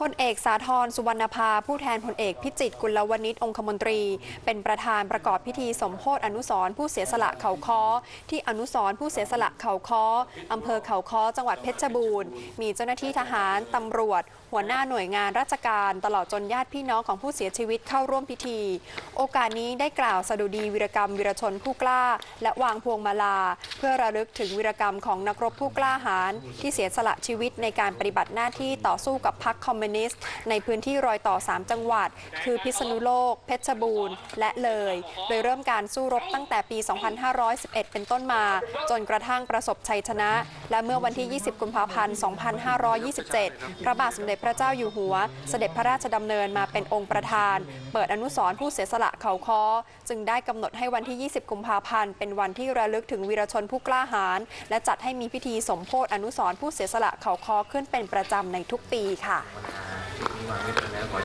พลเอกสาธรสุวรรณภา ผู้แทนพลเอกพิจิตรกุลวณิชองคมนตรี เป็นประธานประกอบพิธีสมโพธอนุสรผู้เสียสละเขาค้อ ที่อนุสรผู้เสียสละเขาค้ออำเภอเขาค้อจังหวัดเพชรบูรณ์ มีเจ้าหน้าที่ทหารตำรวจ หัวหน้าหน่วยงานราชการ ตลอดจนญาติพี่น้องของผู้เสียชีวิตเข้าร่วมพิธี โอกาสนี้ได้กล่าวสดุดีวีรกรรมวีรชนผู้กล้า และวางพวงมาลา เพื่อระลึกถึงวีรกรรมของนักรบผู้กล้าหาญที่เสียสละชีวิตในการปฏิบัติหน้าที่ต่อสู้กับพรรคคอมมินิสต์ ในพื้นที่รอยต่อ 3 จังหวัด คือพิษณุโลก เพชรบูรณ์ และเลย โดยเริ่มการสู้รบตั้งแต่ปี 2511 เป็นต้นมา จนกระทั่งประสบชัยชนะ และเมื่อวันที่ 20 กุมภาพันธ์ 2527 พระบาทสมเด็จพระเจ้าอยู่หัว เสด็จพระราชดำเนินมาเป็นองค์ประธาน เปิดอนุสรณ์ผู้เสียสละเขาคอจึงได้กำหนดให้วันที่ 20 กุมภาพันธ์ เป็นวันที่ระลึกถึงวีรชนผู้กล้าหาญและจัดให้มีพิธีสมโพธอนุสรณ์ผู้เสียสละเขาคอขึ้นเป็นประจำในทุกปีค่ะ 啊，没得办法。